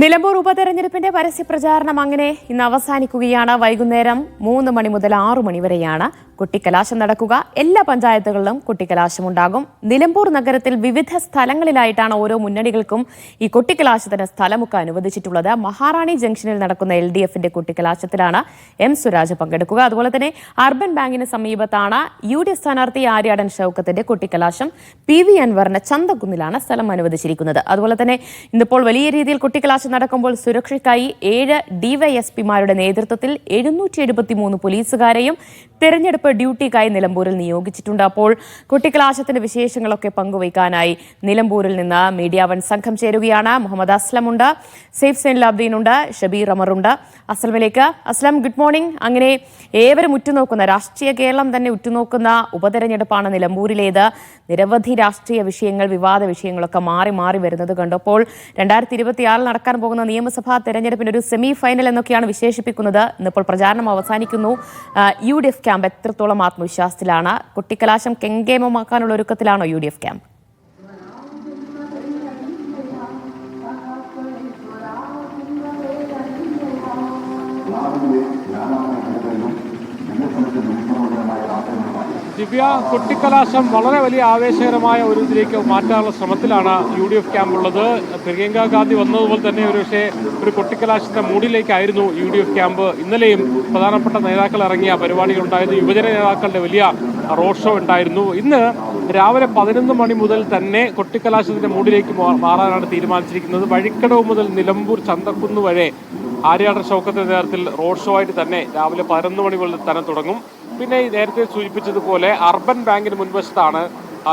നിലമ്പൂർ ഉപതെരഞ്ഞെടുപ്പിന്റെ പരസ്യ പ്രചാരണം അങ്ങനെ ഇന്ന് അവസാനിക്കുകയാണ്. വൈകുന്നേരം മൂന്ന് മണി മുതൽ ആറു മണി വരെയാണ് കുട്ടിക്കലാശം നടക്കുക. എല്ലാ പഞ്ചായത്തുകളിലും കുട്ടിക്കലാശം ഉണ്ടാകും നിലമ്പൂർ നഗരത്തിൽ വിവിധ സ്ഥലങ്ങളിലായിട്ടാണ് ഓരോ മുന്നണികൾക്കും ഈ കുട്ടിക്കലാശത്തിന് സ്ഥലമൊക്കെ അനുവദിച്ചിട്ടുള്ളത്. മഹാറാണി ജംഗ്ഷനിൽ നടക്കുന്ന എൽ ഡി എഫിന്റെ കുട്ടിക്കലാശത്തിലാണ് എം സുരാജ് പങ്കെടുക്കുക. അതുപോലെ തന്നെ അർബൻ ബാങ്കിന് സമീപത്താണ് യു ഡി എഫ് സ്ഥാനാർത്ഥി ആര്യാടൻ ഷൌക്കത്തിന്റെ കുട്ടിക്കലാശം. പി വി അൻവറിന് ചന്തക്കുന്നിലാണ് സ്ഥലം അനുവദിച്ചിരിക്കുന്നത്. അതുപോലെ തന്നെ ഇന്നിപ്പോൾ വലിയ രീതിയിൽ കുട്ടിക്കലാശം നടക്കുമ്പോൾ സുരക്ഷയ്ക്കായി ഏഴ് ഡിവൈഎസ്പിമാരുടെ നേതൃത്വത്തിൽ എഴുന്നൂറ്റി എഴുപത്തി മൂന്ന് പോലീസുകാരെയും തെരഞ്ഞെടുപ്പ് ഡ്യൂട്ടിക്കായി നിലമ്പൂരിൽ നിയോഗിച്ചിട്ടുണ്ട്. അപ്പോൾ കുട്ടിക്കലാശത്തിന്റെ വിശേഷങ്ങളൊക്കെ പങ്കുവയ്ക്കാനായി നിലമ്പൂരിൽ നിന്ന് മീഡിയ വൺ സംഘം ചേരുകയാണ്. മുഹമ്മദ് അസ്ലം ഉണ്ട്. സേഫ് സെൻ ഉണ്ട്. ഷബീർ അമറുണ്ട് അസ്ലമിലേക്ക്. Aslam good morning. അങ്ങനെ ഏവരും ഉറ്റുനോക്കുന്ന രാഷ്ട്രീയ കേരളം തന്നെ ഉറ്റുനോക്കുന്ന ഉപതെരഞ്ഞെടുപ്പാണ് നിലമ്പൂരിലേത്. നിരവധി രാഷ്ട്രീയ വിഷയങ്ങൾ വിവാദ വിഷയങ്ങളൊക്കെ മാറി മാറി വരുന്നത് കണ്ടപ്പോൾ രണ്ടായിരത്തി ഇരുപത്തിയാറിൽ നടക്കാൻ പോകുന്ന നിയമസഭാ തെരഞ്ഞെടുപ്പിന് ഒരു സെമി ഫൈനൽ എന്നൊക്കെയാണ് വിശേഷിപ്പിക്കുന്നത്. ഇന്നിപ്പോൾ പ്രചാരണം അവസാനിക്കുന്നു. യു ഡി എഫ് ക്യാമ്പ് എത്രത്തോളം ആത്മവിശ്വാസത്തിലാണ് കുട്ടിക്കലാശം കെങ്കേമമാക്കാനുള്ള ഒരുക്കത്തിലാണോ U D F camp? Divya കൊട്ടിക്കലാശം വളരെ വലിയ ആവേശകരമായ ഒരു ഇതിലേക്ക് മാറ്റാനുള്ള ശ്രമത്തിലാണ് യു ഡി എഫ് ക്യാമ്പ് ഉള്ളത്. പ്രിയങ്ക ഗാന്ധി വന്നതുപോലെ തന്നെ ഒരു പക്ഷേ ഒരു കുട്ടിക്കലാശത്തിന്റെ മൂഡിലേക്കായിരുന്നു യു ഡി എഫ് ക്യാമ്പ്. ഇന്നലെയും പ്രധാനപ്പെട്ട നേതാക്കൾ ഇറങ്ങിയ പരിപാടികൾ ഉണ്ടായത് യുവജന നേതാക്കളുടെ വലിയ റോഡ് ഷോ ഉണ്ടായിരുന്നു. ഇന്ന് രാവിലെ പതിനൊന്ന് മണി മുതൽ തന്നെ കൊട്ടിക്കലാശത്തിന്റെ മൂഡിലേക്ക് മാ- മാറാനാണ് തീരുമാനിച്ചിരിക്കുന്നത്. വഴിക്കടവ് മുതൽ നിലമ്പൂർ ചന്തക്കുന്ന് വരെ ആര്യാടൻ ഷൗക്കത്തിന്റെ നേതൃത്വത്തിൽ റോഡ് ഷോ ആയിട്ട് തന്നെ രാവിലെ പതിനൊന്ന് മണി മുതൽ തന്നെ തുടങ്ങും. പിന്നെ നേരത്തെ സൂചിപ്പിച്ചതുപോലെ അർബൻ ബാങ്കിന് മുൻവശത്താണ്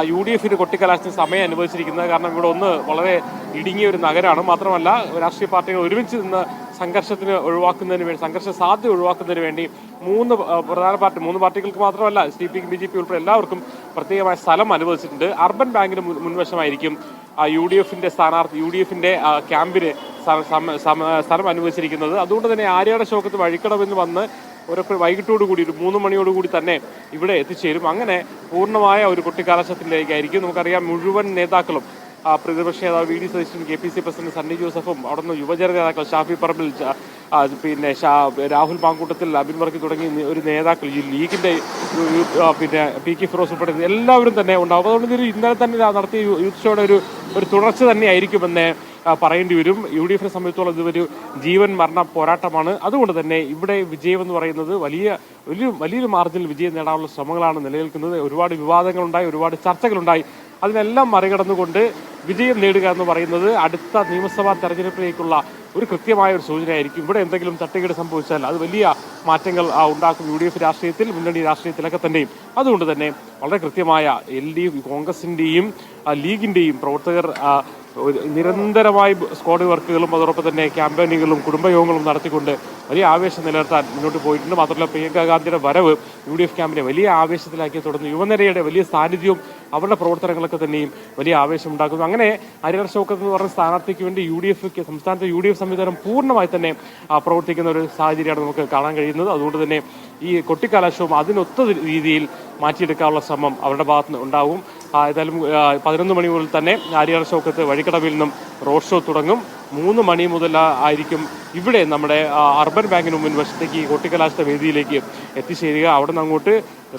യു ഡി എഫിന് കൊട്ടിക്കലാശത്തിന് സമയം അനുവദിച്ചിരിക്കുന്നത്. കാരണം ഇവിടെ ഒന്ന് വളരെ ഇടുങ്ങിയ ഒരു നഗരമാണ്. മാത്രമല്ല രാഷ്ട്രീയ പാർട്ടികൾ ഒരുമിച്ച് നിന്ന് സംഘർഷത്തിന് ഒഴിവാക്കുന്നതിന് വേണ്ടി സംഘർഷ സാധ്യത ഒഴിവാക്കുന്നതിന് വേണ്ടി മൂന്ന് പ്രധാന പാർട്ടി മൂന്ന് പാർട്ടികൾക്ക് മാത്രമല്ല C P B J P ഉൾപ്പെടെ എല്ലാവർക്കും പ്രത്യേകമായ സ്ഥലം അനുവദിച്ചിട്ടുണ്ട്. അർബൻ ബാങ്കിന് മുൻവശമായിരിക്കും യു ഡി എഫിന്റെ സ്ഥാനാർത്ഥി യു ഡി എഫിന്റെ ക്യാമ്പിന് സ്ഥലം അനുവദിച്ചിരിക്കുന്നത് അതുകൊണ്ട് തന്നെ ആര്യാട ശോകത്ത് വഴിക്കടവെന്ന് വന്ന് ഒരു വൈകിട്ടോടു കൂടി ഒരു മൂന്ന് മണിയോട് കൂടി തന്നെ ഇവിടെ എത്തിച്ചേരും അങ്ങനെ പൂർണമായ ഒരു കുട്ടിക്കാലശത്തിലേക്കായിരിക്കും നമുക്കറിയാം മുഴുവൻ നേതാക്കളും പ്രതിപക്ഷ നേതാവ് V D Satheesan K P C president Sunny ജോസഫും അവിടുന്ന് യുവജന നേതാക്കൾ ഷാഫി പറമ്പിൽ പിന്നെ രാഹുൽ പാങ്കൂട്ടത്തിൽ അബിൻ വർക്കി തുടങ്ങി ഒരു നേതാക്കൾ ഈ ലീഗിന്റെ പിന്നെ പി കെ ഫിറോസ് ഉൾപ്പെടെ എല്ലാവരും തന്നെ ഉണ്ടാവും അതുകൊണ്ട് ഇന്നലെ തന്നെ നടത്തിയ യൂത്ത് ഷോയുടെ ഒരു ഒരു തുടർച്ച തന്നെയായിരിക്കുമെന്ന് പറയേണ്ടി വരും. യു ഡി എഫിനെ സംബന്ധിച്ചോളം ഇതൊരു ജീവൻ മരണ പോരാട്ടമാണ്. അതുകൊണ്ട് തന്നെ ഇവിടെ വിജയം എന്ന് പറയുന്നത് വലിയ വലിയ വലിയൊരു മാർജിനിൽ വിജയം നേടാനുള്ള ശ്രമങ്ങളാണ് നിലനിൽക്കുന്നത്. ഒരുപാട് വിവാദങ്ങളുണ്ടായി ഒരുപാട് ചർച്ചകളുണ്ടായി. അതിനെല്ലാം മറികടന്നുകൊണ്ട് വിജയം നേടുക എന്ന് പറയുന്നത് അടുത്ത നിയമസഭാ തെരഞ്ഞെടുപ്പിലേക്കുള്ള ഒരു കൃത്യമായ ഒരു സൂചനയായിരിക്കും. ഇവിടെ എന്തെങ്കിലും തട്ടുകേട് സംഭവിച്ചാൽ അത് വലിയ മാറ്റങ്ങൾ ഉണ്ടാക്കും യു ഡി എഫ് രാഷ്ട്രീയത്തിൽ മുന്നണി രാഷ്ട്രീയത്തിലൊക്കെ തന്നെയും. അതുകൊണ്ട് തന്നെ വളരെ കൃത്യമായ എൽ ഡി എഫ് കോൺഗ്രസിന്റെയും ലീഗിന്റെയും പ്രവർത്തകർ നിരന്തരമായി സ്ക്വാഡ് വർക്കുകളും അതോടൊപ്പം തന്നെ ക്യാമ്പയിനുകളും കുടുംബയോഗങ്ങളും നടത്തിക്കൊണ്ട് വലിയ ആവേശം നിലനിർത്താൻ മുന്നോട്ട് പോയിട്ടുണ്ട്. മാത്രമല്ല പ്രിയങ്ക ഗാന്ധിയുടെ വരവ് യു ഡി എഫ് ക്യാമ്പിനെ വലിയ ആവേശത്തിലാക്കി തുടർന്ന് യുവനിരയുടെ വലിയ സാന്നിധ്യവും അവരുടെ പ്രവർത്തനങ്ങളൊക്കെ തന്നെയും വലിയ ആവേശം ഉണ്ടാക്കുന്നു. അങ്ങനെ ഹരിഹർ ഷൗക്കത്ത് എന്ന് പറഞ്ഞ സ്ഥാനാർത്ഥിക്ക് വേണ്ടി യു ഡി എഫ് സംസ്ഥാനത്തെ യു ഡി എഫ് സംവിധാനം പൂർണമായി തന്നെ പ്രവർത്തിക്കുന്ന ഒരു സാഹചര്യമാണ് നമുക്ക് കാണാൻ കഴിയുന്നത്. അതുകൊണ്ട് തന്നെ ഈ കൊട്ടിക്കലാശവും അതിനൊത്ത രീതിയിൽ മാറ്റിയെടുക്കാനുള്ള ശ്രമം അവരുടെ ഭാഗത്ത് ഉണ്ടാവും. ഏതായാലും പതിനൊന്ന് മണി മുതൽ തന്നെ ആര്യാർ ചോക്കത്ത് വഴിക്കടവിൽ നിന്നും റോഡ് ഷോ തുടങ്ങും. മൂന്ന് മണി മുതൽ ആയിരിക്കും ഇവിടെ നമ്മുടെ അർബൻ ബാങ്കിന് മുൻവശത്തേക്ക് വശത്തേക്ക് കൊട്ടിക്കലാശ വേദിയിലേക്ക് എത്തിച്ചേരുക. അവിടെ നിന്ന് അങ്ങോട്ട്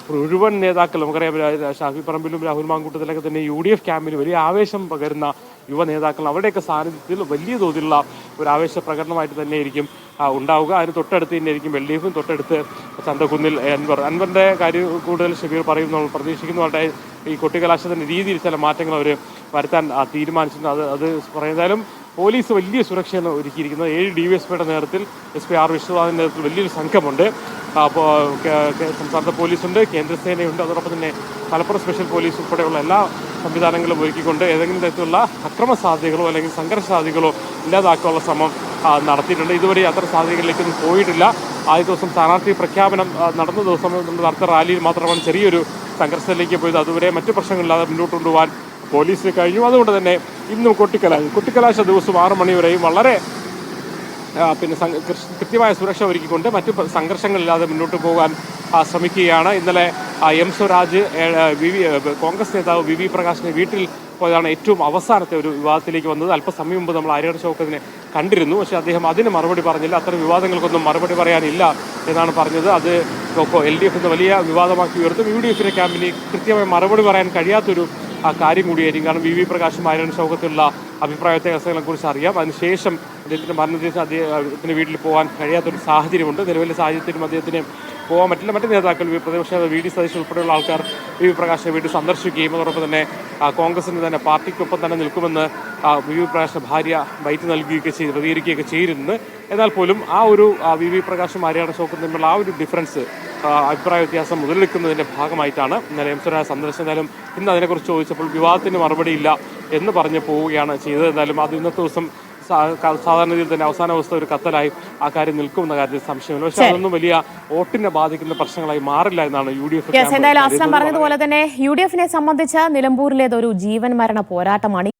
മുഴുവൻ നേതാക്കൾ നമുക്കറിയാം ഷാഫി പറമ്പിലും രാഹുൽ മാങ്കൂട്ടത്തിലൊക്കെ തന്നെ യു ഡി എഫ് ക്യാമ്പിന് വലിയ ആവേശം പകരുന്ന യുവ നേതാക്കൾ അവരുടെയൊക്കെ സാന്നിധ്യത്തിൽ വലിയ തോതിലുള്ള ഒരു ആവേശ പ്രകടനമായിട്ട് തന്നെ ആയിരിക്കും ഉണ്ടാവുക. അതിന് തൊട്ടടുത്ത് തന്നെയായിരിക്കും എൽ ഡി എഫും തൊട്ടടുത്ത് ചന്തക്കുന്നിൽ അൻവർ. അൻവറിന്റെ കാര്യം കൂടുതൽ ഷബീർ പറയും നമ്മൾ പ്രതീക്ഷിക്കുന്നു. അവരുടെ ഈ കൊട്ടിക്കലാശത്തിന്റെ രീതിയിൽ ചില മാറ്റങ്ങൾ അവർ വരുത്താൻ തീരുമാനിച്ചിട്ടുണ്ട്. അത് അത് പറയുന്നതായാലും പോലീസ് വലിയ സുരക്ഷയാണ് ഒരുക്കിയിരിക്കുന്നത്. ഏഴ് ഡി വി എസ് പിയുടെ നേതൃത്വത്തിൽ എസ് പി ആർ വിശ്വനാഥിന്റെ നേതൃത്വത്തിൽ വലിയൊരു സംഘമുണ്ട്. അപ്പോൾ സംസ്ഥാനത്തെ പോലീസുണ്ട് കേന്ദ്രസേനയുണ്ട്. അതോടൊപ്പം തന്നെ മലപ്പുറം സ്പെഷ്യൽ പോലീസ് ഉൾപ്പെടെയുള്ള എല്ലാ സംവിധാനങ്ങളും ഒരുക്കിക്കൊണ്ട് ഏതെങ്കിലും തരത്തിലുള്ള അക്രമ സാധ്യതകളോ അല്ലെങ്കിൽ സംഘർഷ സാധ്യതകളോ ഇല്ലാതാക്കാനുള്ള ശ്രമം നടത്തിയിട്ടുണ്ട്. ഇതുവരെ അത്ര സാധ്യതകളിലേക്കൊന്നും പോയിട്ടില്ല. ആദ്യ ദിവസം സ്ഥാനാർത്ഥി പ്രഖ്യാപനം നടന്ന ദിവസം നടത്ത റാലിയിൽ മാത്രമാണ് ചെറിയൊരു സംഘർഷത്തിലേക്ക് പോയത്. അതുവരെ മറ്റു പ്രശ്നങ്ങളില്ലാതെ മുന്നോട്ട് കൊണ്ടുപോകാൻ പോലീസിന് കഴിഞ്ഞു. അതുകൊണ്ട് തന്നെ ഇന്നും കൊട്ടിക്കലാശ കൊട്ടിക്കലാശ ദിവസം ആറു മണി വരെയും വളരെ പിന്നെ കൃത്യമായ സുരക്ഷ ഒരുക്കിക്കൊണ്ട് മറ്റു സംഘർഷങ്ങളില്ലാതെ മുന്നോട്ട് പോകാൻ ശ്രമിക്കുകയാണ്. ഇന്നലെ എം സ്വരാജ് കോൺഗ്രസ് നേതാവ് വി വി പ്രകാശിനെ വീട്ടിൽ പോയതാണ് ഏറ്റവും അവസാനത്തെ ഒരു വിവാദത്തിലേക്ക് വന്നത്. അല്പസമയം മുമ്പ് നമ്മൾ ആര്യാട് ഷൗക്കത്തിനെ കണ്ടിരുന്നു. പക്ഷേ അദ്ദേഹം അതിന് മറുപടി പറഞ്ഞില്ല. അത്തരം വിവാദങ്ങൾക്കൊന്നും മറുപടി പറയാനില്ല എന്നാണ് പറഞ്ഞത്. അത് എൽ ഡി എഫ് വലിയ വിവാദമാക്കി ഉയർത്തും. യു ഡി എഫിന്റെ ക്യാമ്പിന് കൃത്യമായി മറുപടി പറയാൻ കഴിയാത്തൊരു കാര്യം കൂടിയായിരിക്കും. കാരണം വി വി പ്രകാശും ആര്യാട് ഷൗക്കത്തിലുള്ള അഭിപ്രായ കുറിച്ച് അറിയാം. അതിനുശേഷം അദ്ദേഹത്തിന്റെ മരണശേഷം അദ്ദേഹത്തിന്റെ വീട്ടിൽ പോകാൻ കഴിയാത്തൊരു സാഹചര്യമുണ്ട്. നിലവിലെ സാഹചര്യത്തിലും അദ്ദേഹത്തിന് പോകാൻ പറ്റില്ല. മറ്റ് നേതാക്കൾ പ്രതിപക്ഷ വി. ഡി. സതീശ് ഉൾപ്പെടെയുള്ള ആൾക്കാർ വി. വി. പ്രകാശിനെ വീട്ടിൽ സന്ദർശിക്കുകയും അതോടൊപ്പം തന്നെ കോൺഗ്രസിന്റെ തന്നെ പാർട്ടിക്കൊപ്പം തന്നെ നിൽക്കുമെന്ന് വി. വി. പ്രകാശിന്റെ ഭാര്യ ബൈറ്റ് നൽകുകയൊക്കെ ചെയ്ത് പ്രതികരിക്കുകയൊക്കെ ചെയ്തിരുന്നു. എന്നാൽ പോലും ആ ഒരു വി. വി. പ്രകാശും ആര്യാട ശോക്കും തമ്മിലുള്ള ആ ഒരു ഡിഫറൻസ് അഭിപ്രായ വ്യത്യാസം മുതലെടുക്കുന്നതിന്റെ ഭാഗമായിട്ടാണ് ഇന്നലെ എം. സുരാജ് സന്ദർശനം. എന്തായാലും ഇന്ന് അതിനെക്കുറിച്ച് ചോദിച്ചപ്പോൾ വിവാദത്തിന് മറുപടിയില്ല എന്ന് പറഞ്ഞു പോവുകയാണ് ചെയ്തത്. എന്തായാലും അത് ഇന്നത്തെ ദിവസം സാധാരണ രീതിയിൽ തന്നെ അവസാന അവസ്ഥ ഒരു കത്തലായി ആ കാര്യം നിൽക്കുമെന്ന കാര്യത്തിൽ സംശയമില്ല. പക്ഷെ അതൊന്നും വലിയ വോട്ടിനെ ബാധിക്കുന്ന പ്രശ്നങ്ങളായി മാറില്ല എന്നാണ് യു ഡി എഫ് എന്തായാലും അസ്ലം പറഞ്ഞതുപോലെ തന്നെ യു ഡി എഫിനെ സംബന്ധിച്ച് നിലമ്പൂരിലേതൊരു ജീവൻ മരണ പോരാട്ടമാണ്.